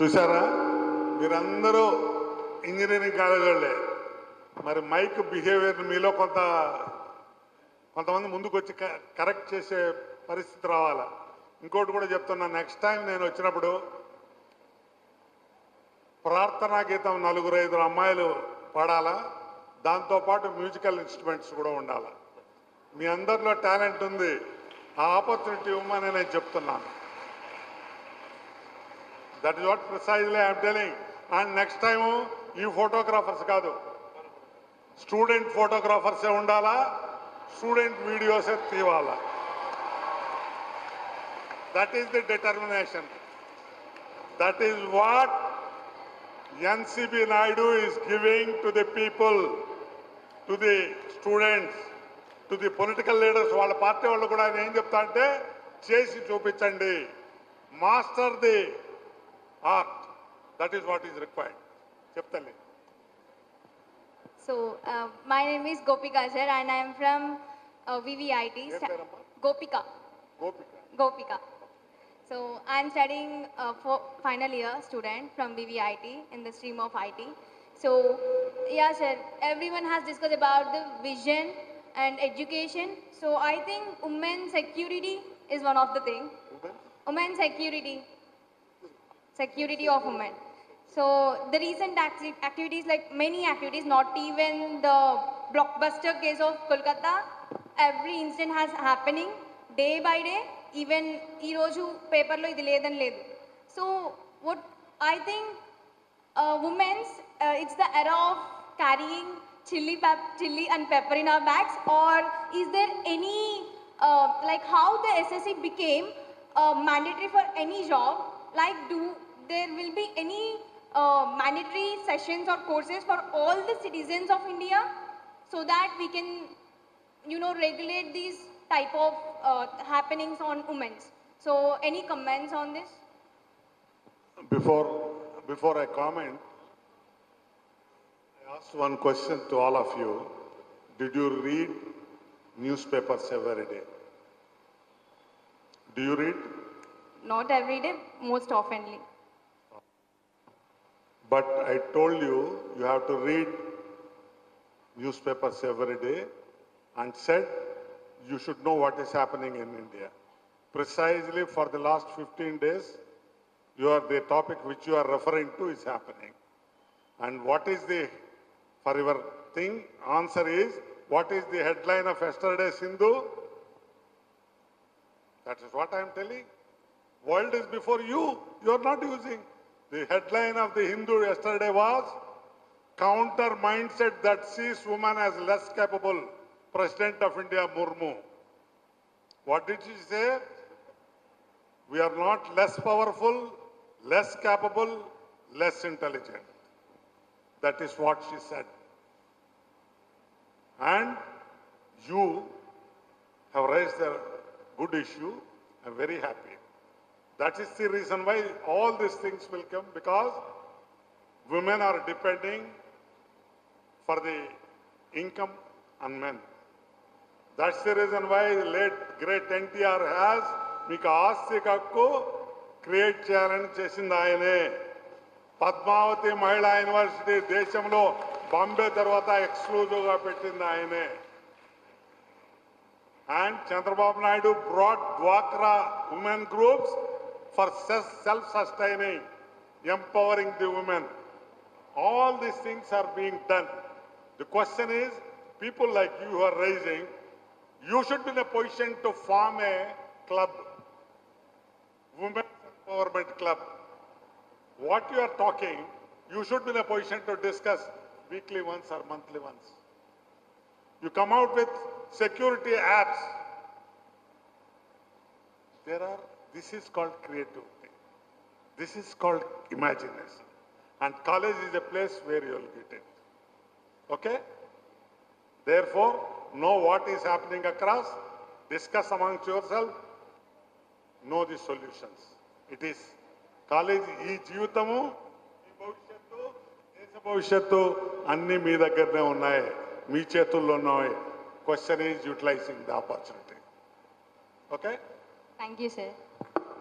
చూసారా మీరందరూ ఇంజనీరింగ్ కాలేజీలే వాళ్ళే. మరి మైక్ బిహేవియర్ మీలో కొంత కొంతమంది ముందుకు వచ్చి కరెక్ట్ చేసే పరిస్థితి రావాలా? ఇంకోటి కూడా చెప్తున్నా నెక్స్ట్ టైం నేను వచ్చినప్పుడు ప్రార్థనా గీతం నలుగురు ఐదు అమ్మాయిలు పాడాలా? దాంతోపాటు మ్యూజికల్ ఇన్స్ట్రుమెంట్స్ కూడా ఉండాలా? మీ అందరిలో టాలెంట్ ఉంది. ఆ ఆపర్చునిటీ ఇవ్వమని నేను చెప్తున్నాను. That is what precisely I'm telling and next time ఈ ఫోటోగ్రాఫర్స్ కాదు. స్టూడెంట్ ఫోటోగ్రాఫర్సే ఉండాలా? స్టూడెంట్ వీడియోసే తీవాలా? That is the determination that is what NCB Naidu is giving to the people to the students to the political leaders వాళ్ళ party వాళ్ళు కూడా ఆయన ఏం చెప్తా అంటే చేసి చూపించండి. Master the act. That is what is required. Cheptali. So, uh, my name is Gopika, sir, and I am from uh, VVIT. Gopika. Gopika. Gopika. So, I am studying uh, for final year student from VVIT in the stream of IT. So, yeah, sir, everyone has discussed about the vision and education. So, I think women security is one of the thing. Women? Women security security of women. So the recent acti activities, like many activities, not even the blockbuster case of Kolkata, every incident has happening day by day, even ee paper lo idi ledani ledu. So what I think uh, women's, uh, it's the era of carrying chili, chili and pepper in our bags or is there any, uh, like how the SSC became uh, mandatory for any job, like do there will be any uh, mandatory sessions or courses for all the citizens of India so that we can you know regulate these type of uh, happenings on women. so any comments on this Before, before I comment, I asked one question to all of you. Did you read newspapers every day? Do you read? not every day most oftenly But I told you, you have to read newspapers every day and said you should know what is happening in India. Precisely for the last 15 days, you are, the topic which you are referring to is happening. And what is the, for your thing, answer is, what is the headline of yesterday's Hindu? That is what I am telling. World is before you. You are not using. The headline of the Hindu yesterday was counter mindset that sees woman as less capable. President of India Murmu. What did she say? We are not less powerful, less capable, less intelligent. That is what she said. And you have raised a good issue. I'm very happy. That is the reason why all these things will come because women are depending for the income on men. That's the reason why the late great NTR has మీకు ఆస్తి హక్కు create చేయాలని చేసింది ఆయనే పద్మావతి మహిళా university దేశంలో బాంబే తర్వాత ఎక్స్క్లూజివ్గా పెట్టింది ఆయనే అండ్ చంద్రబాబు నాయుడు బ్రాడ్ డ్వాక్రా women groups for self-sustaining, empowering the women. All these things are being done. The question is, people like you who are raising, you should be in a position to form a club, women's empowerment club. What you are talking, you should be in a position to discuss weekly once or monthly once. You come out with security apps. There are, this is called creativity this is called imagination and college is a place where you'll get it okay therefore know what is happening across discuss among yourself know the solutions it is college ఈ జీవితము ఈ భవిష్యత్తు దేశ భవిష్యత్తు అన్నీ మీ దగ్గరనే ఉన్నాయి. మీ చేతుల్లో ఉన్నాయి. Question is utilising the opportunity okay thank you sir